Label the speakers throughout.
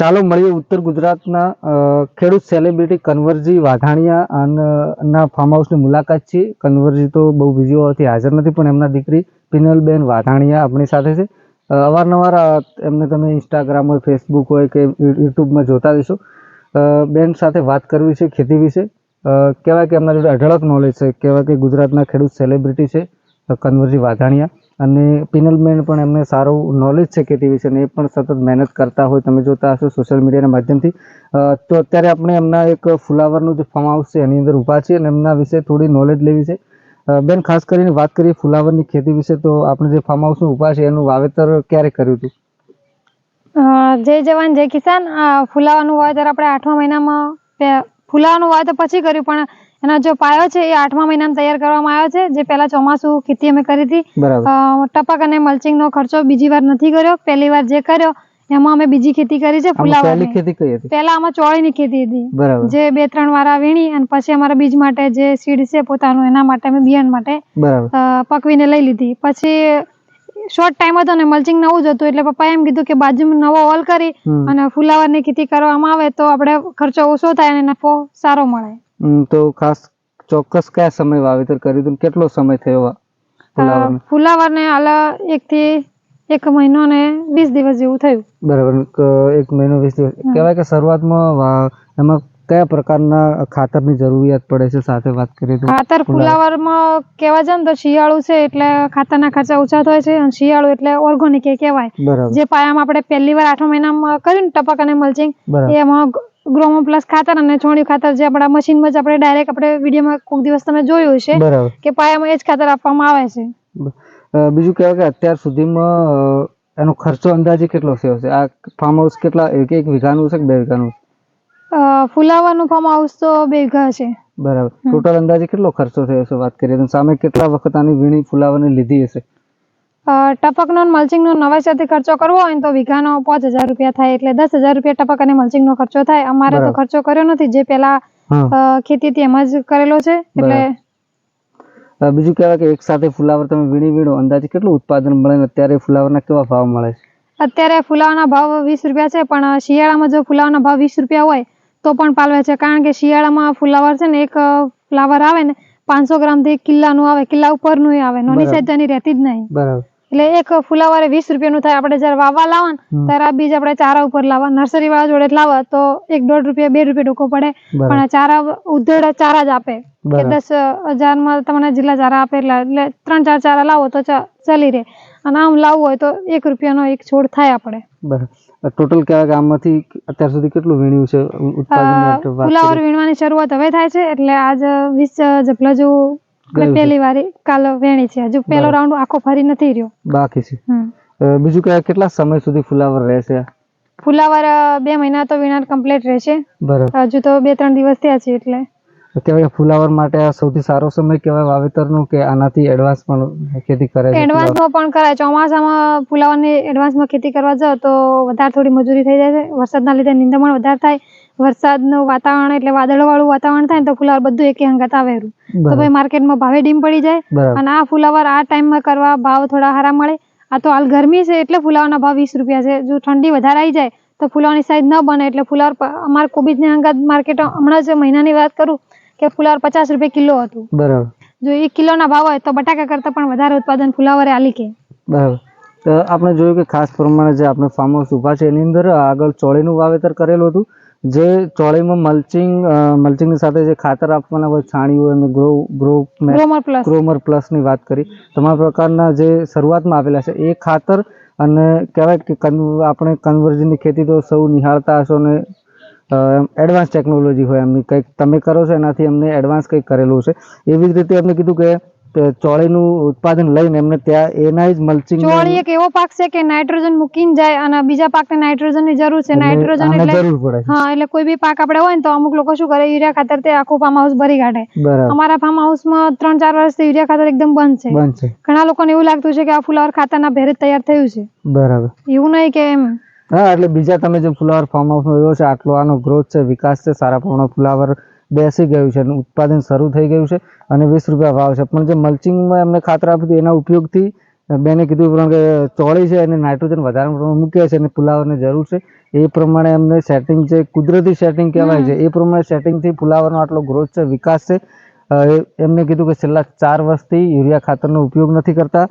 Speaker 1: ચાલો મળીએ ઉત્તર ગુજરાતના ખેડૂત સેલિબ્રિટી કન્વરજી વાઘાણીયા ના ફાર્મ હાઉસની મુલાકાત છે. કન્વરજી તો બહુ બીજી હોવાથી હાજર નથી, પણ એમના દીકરી પિનલબેન વાઘાણીયા આપણી સાથે છે. અવારનવાર એમને તમે ઇન્સ્ટાગ્રામ હોય ફેસબુક હોય કે યુટ્યુબમાં જોતા હશો બેન સાથે વાત કરવી છે, ખેતી વિશે. કહેવાય કે એમના જોડે અઢળક નોલેજ છે. કહેવાય કે ગુજરાતના ખેડૂત સેલિબ્રિટી છે કન્વરજી વાઘાણીયા. અને પિનલમેન પણ એમને સારું નોલેજ છે ખેતી વિશે અને એ પણ સતત મહેનત કરતા હોય. તમે જોતા હશો સોશિયલ મીડિયાના માધ્યમથી. તો અત્યારે આપણે એમના એક ફુલાવરનું જે ફાર્મ હાઉસ છે એની અંદર ઊભા છીએ અને એમના વિશે થોડી નોલેજ લેવી છે. બેન, ખાસ કરીને વાત કરીએ ફુલાવરની ખેતી વિશે, તો આપણે જે ફાર્મ હાઉસનું ઊભા છે એનું વાવેતર ક્યારે કર્યું હતું?
Speaker 2: જય જવાન, જય કિસાન. ફુલાવાનું વાવેતર આપણે આઠમા મહિનામાં ફુલાવાનું વાવેતર પછી કર્યું, પણ એનો જે પાયો છે એ આઠમા મહિનામાં તૈયાર કરવામાં આવ્યો છે જે પહેલા ચોમાસું ખેતી અમે કરી હતી. ટપક અને મલ્ચિંગનો ખર્ચો બીજી વાર નથી કર્યો પહેલી વાર જે કર્યો એમાં અમે બીજી ખેતી કરી છે ફુલાવાની
Speaker 1: ખેતી કરી હતી?
Speaker 2: પહેલા આમાં ચોળીની ખેતી હતી. જે બે ત્રણ વારા વીણી અને પછી અમારા બીજ માટે જે સીડ છે પોતાનું એના માટે અમે બિયારણ માટે પકવીને લઈ લીધી. પછી શોર્ટ ટાઈમ હતો ને મલ્ચિંગ નવું જ હતું એટલે પપ્પાએ એમ કીધું કે બાજુમાં નવો હોલ કરી અને ફુલાવરની ખેતી કરવામાં આવે તો આપણે ખર્ચો ઓછો થાય અને નફો સારો મળે.
Speaker 1: તો ખાસ ચોક્કસ કયા સમય વાવેતર કર્યું હતું કેટલો સમય થયો ફુલાવર ને
Speaker 2: ફુલાવરને? એક થી એક મહિનો ને વીસ દિવસ જેવું થયું.
Speaker 1: બરાબર એક મહિનો વીસ દિવસ. કહેવાય કે શરૂઆતમાં એમાં કયા પ્રકારના ખાતરની જરૂરિયાત પડે છે સાથે વાત કરીએ તો?
Speaker 2: ખાતર ફુલાવરમાં કહેવા જાય ને તો શિયાળુ છે એટલે ખાતરના ખર્ચા ઓછા થાય છે અને શિયાળુ એટલે ઓર્ગોનિક એ કહેવાય. જે પાયામાં આપણે પહેલી વાર આઠ મહિનામાં કર્યું ને ટપક અને મલ્ચિંગ એમાં ગ્રોમો પ્લસ ખાતર અને છોણિયું ખાતર જે આપણા મશીનમાં જ આપણે ડાયરેક્ટ આપણે વિડીયોમાં કોઈક દિવસ તમે જોયું હશે કે પાયામાં એ જ ખાતર આપવામાં આવે છે.
Speaker 1: બીજું કહેવાય કે અત્યાર સુધીમાં એનો ખર્ચો અંદાજે કેટલો થયો છે? આ ફાર્મ હાઉસ કેટલા એક એક વીઘાનું છે કે બે વીઘાનું
Speaker 2: ફુલાવાનું ફાર્મ હાઉસ તો બે વીઘા છે.
Speaker 1: બરાબર. ટોટલ અંદાજે કેટલો ખર્ચો થયો છે? વાત કરીએ તો સામે કેટલા વખત આની વીણી ફુલાવાની લીધી હશે?
Speaker 2: ટપકનો અને મલ્ચિંગનો નવેસરથી ખર્ચો કરવો હોય તો વીઘાનો પાંચ હજાર રૂપિયા થાય એટલે દસ હજાર રૂપિયા ટપક અને મલ્ચિંગનો ખર્ચો થાય. અમારે તો ખર્ચો કર્યો નથી. જે પેલા ખેતીથી ખેતી હતી એમાં જ કરેલો છે. એટલે
Speaker 1: બીજું કહેવાય કે એક સાથે ફુલાવર તમે વીણી વીણો અંદાજે કેટલું ઉત્પાદન મળે ને અત્યારે ફુલાવરના કેવા ભાવ મળે છે?
Speaker 2: અત્યારે ફુલાવાના ભાવ વીસ રૂપિયા છે પણ શિયાળામાં જો ફુલાવાના ભાવ વીસ રૂપિયા હોય તો પણ પાલવે છે. કારણ કે શિયાળામાં ફુલાવર છે ને એક ફ્લાવર આવે ને પાંચસો ગ્રામથી એક કિલ્લાનું આવે કિલ્લા ઉપરનું આવે. નોની. સાઈઝ રહેતી જ નહીં.
Speaker 1: બરાબર.
Speaker 2: એટલે એક ફુલાવરે વીસ રૂપિયાનું થાય. આપણે જયારે વાવવા લાવવા ને ત્યારે આ બીજ આપણે ચારા ઉપર લાવવા નર્સરી વાળા જોડે લાવવા તો એક દોઢ રૂપિયા બે રૂપિયા ટૂંકો પડે. પણ આ ચારા ઉધેડ ચારા જ આપે. કે દસ હજારમાં તમને જેટલા ચારા આપે એટલા એટલે ત્રણ ચાર ચારા લાવો તો ચાલી રહે. અને આમ લાવવું હોય તો એક રૂપિયાનો એક છોડ થાય આપણે.
Speaker 1: ટોટલ કયા ગામમાંથી અત્યાર સુધી કેટલું વીણ્યું છે
Speaker 2: ફુલાવર વીણવાની શરૂઆત હવે થાય છે એટલે આજ વીસ જેટલા જેવું
Speaker 1: છે.
Speaker 2: પહેલી વાર કાલ વેણી છે. હજુ પહેલો રાઉન્ડ આખો ફરી નથી રહ્યો.
Speaker 1: બાકી છે. બીજું કે કેટલા સમય સુધી ફુલાવર રહેશે?
Speaker 2: ફુલાવર બે મહિના તો વીણાર કમ્પ્લીટ રહેશે. હજુ તો બે ત્રણ દિવસ થયા છે એટલે.
Speaker 1: કહેવાય ફુલાવર માટે આ સૌથી સારો સમય કહેવાય વાવેતરનો કે આનાથી એડવાન્સ પણ ખેતી કરે છે
Speaker 2: એડવાન્સમાં પણ કરાય. ચોમાસામાં ફુલાવરની એડવાન્સમાં ખેતી કરવા જાવ તો વધારે થોડી મજૂરી થઈ જાય છે. વરસાદના લીધે નિંદામણ વધારે થાય. વરસાદનું વાતાવરણ એટલે વાદળવાળું વાતાવરણ થાય ને તો ફુલાવર બધું એકે હંગાત આવેરું. તો ભાઈ માર્કેટમાં ભાવે ડીમ પડી જાય અને આ ફુલાવર આ ટાઈમમાં કરવા ભાવ થોડા સારા મળે. આ તો હાલ ગરમી છે એટલે ફુલાવરના ભાવ વીસ રૂપિયા છે. જો ઠંડી વધારે આવી જાય તો ફુલાવરની સાઈઝ ન બને એટલે ફુલાવર અમારે કોબીજની અંગત માર્કેટ હમણાં જ મહિનાની વાત કરું કે ફુલાવર પચાસ રૂપિયા કિલો હતું.
Speaker 1: બરાબર.
Speaker 2: જો એક કિલોના ભાવ હોય તો બટાકા કરતાં પણ વધારે ઉત્પાદન ફુલાવરે આલી કે.
Speaker 1: બરાબર. આપણે જોયું કે ખાસ પ્રમાણે જે આપણે ફાર્મ હાઉસ ઊભા છે એની અંદર આગળ ચોળીનું વાવેતર કરેલું હતું. જે ચોળીમાં મલ્ચિંગ મલ્ચિંગની સાથે જે ખાતર આપવાના હોય છાણિયું અને ગ્રો ગ્રો
Speaker 2: ગ્રોમર
Speaker 1: ક્રોમર પ્લસની વાત કરી. તમામ પ્રકારના જે શરૂઆતમાં આપેલા છે એ ખાતર અને કહેવાય કે આપણે કન્વર્જનની ખેતી તો સૌ નિહાળતા હશો ને એડવાન્સ ટેકનોલોજી હોય એમની. કંઈક તમે કરો છો એનાથી એમને એડવાન્સ કંઈક કરેલું છે. એવી જ રીતે એમને કીધું કે ચોળીનું ઉત્પાદન લઈને એમને ત્યાં એના જ મલ્ચિંગ
Speaker 2: ચોળી એક એવો પાક છે કે નાઇટ્રોજન મૂકીને જાય અને બીજા પાકને નાઇટ્રોજનની જરૂર છે. નાઇટ્રોજન એટલે
Speaker 1: જરૂર પડે
Speaker 2: હા એટલે કોઈ બી પાક આપણે હોય ને તો અમુક લોકો શું કરે યુરિયા ખાતર તે આખું ફાર્મ હાઉસ ભરી કાઢે. અમારા ફાર્મ હાઉસમાં ત્રણ ચાર વર્ષથી યુરિયા ખાતર એકદમ બંધ છે.
Speaker 1: બંધ છે.
Speaker 2: ઘણા લોકોને એવું લાગતું છે કે આ ફુલાવર ખાતરના ભેરે તૈયાર થયું છે.
Speaker 1: બરાબર.
Speaker 2: એવું નહીં કે એમ.
Speaker 1: હા એટલે બીજા તમે જે ફુલાવર ફાર્મ હાઉસનો રહ્યો છે આટલો આનો ગ્રોથ છે વિકાસ છે સારા પ્રમાણમાં ફુલાવર બેસી ગયું છે અને ઉત્પાદન શરૂ થઈ ગયું છે અને વીસ રૂપિયા ભાવ છે. પણ જે મલ્ચિંગમાં એમને ખાતર આપ્યું હતું, એના ઉપયોગથી બેને કીધું પ્રમાણે કે ચોળી છે અને નાઇટ્રોજન વધારે પ્રમાણમાં મૂક્યા છે અને ફુલાવરની જરૂર છે. એ પ્રમાણે એમને સેટિંગ છે કુદરતી સેટિંગ કહેવાય છે, એ પ્રમાણે સેટિંગથી ફુલાવરનો આટલો ગ્રોથ છે, વિકાસ છે. એમને કીધું કે છેલ્લા ચાર વર્ષથી યુરિયા ખાતરનો ઉપયોગ નથી કરતા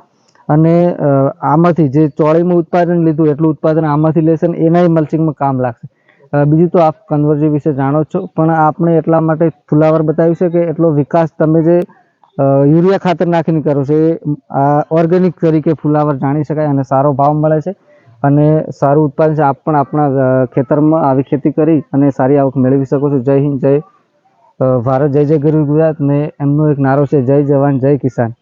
Speaker 1: અને આમાંથી જે ચોળીમાં ઉત્પાદન લીધું, એટલું ઉત્પાદન આમાંથી લેશે ને એનાય મલ્ચિંગમાં કામ લાગશે. બીજું તો આપ કન્વર્જી વિશે જાણો છો, પણ આપણે એટલા માટે ફુલાવર બતાવ્યું છે કે એટલો વિકાસ તમે જે યુરિયા ખાતર નાખીને કરો છો, એ ઓર્ગેનિક તરીકે ફુલાવર જાણી શકાય અને સારો ભાવ મળે છે અને સારું ઉત્પાદન છે. આપ પણ આપણા ખેતરમાં આવી ખેતી કરી અને સારી આવક મેળવી શકો છો. જય હિન્દ, જય ભારત, જય જય ગરીબ ગુજરાત ને એમનો એક નારો છે. જય જવાન, જય કિસાન.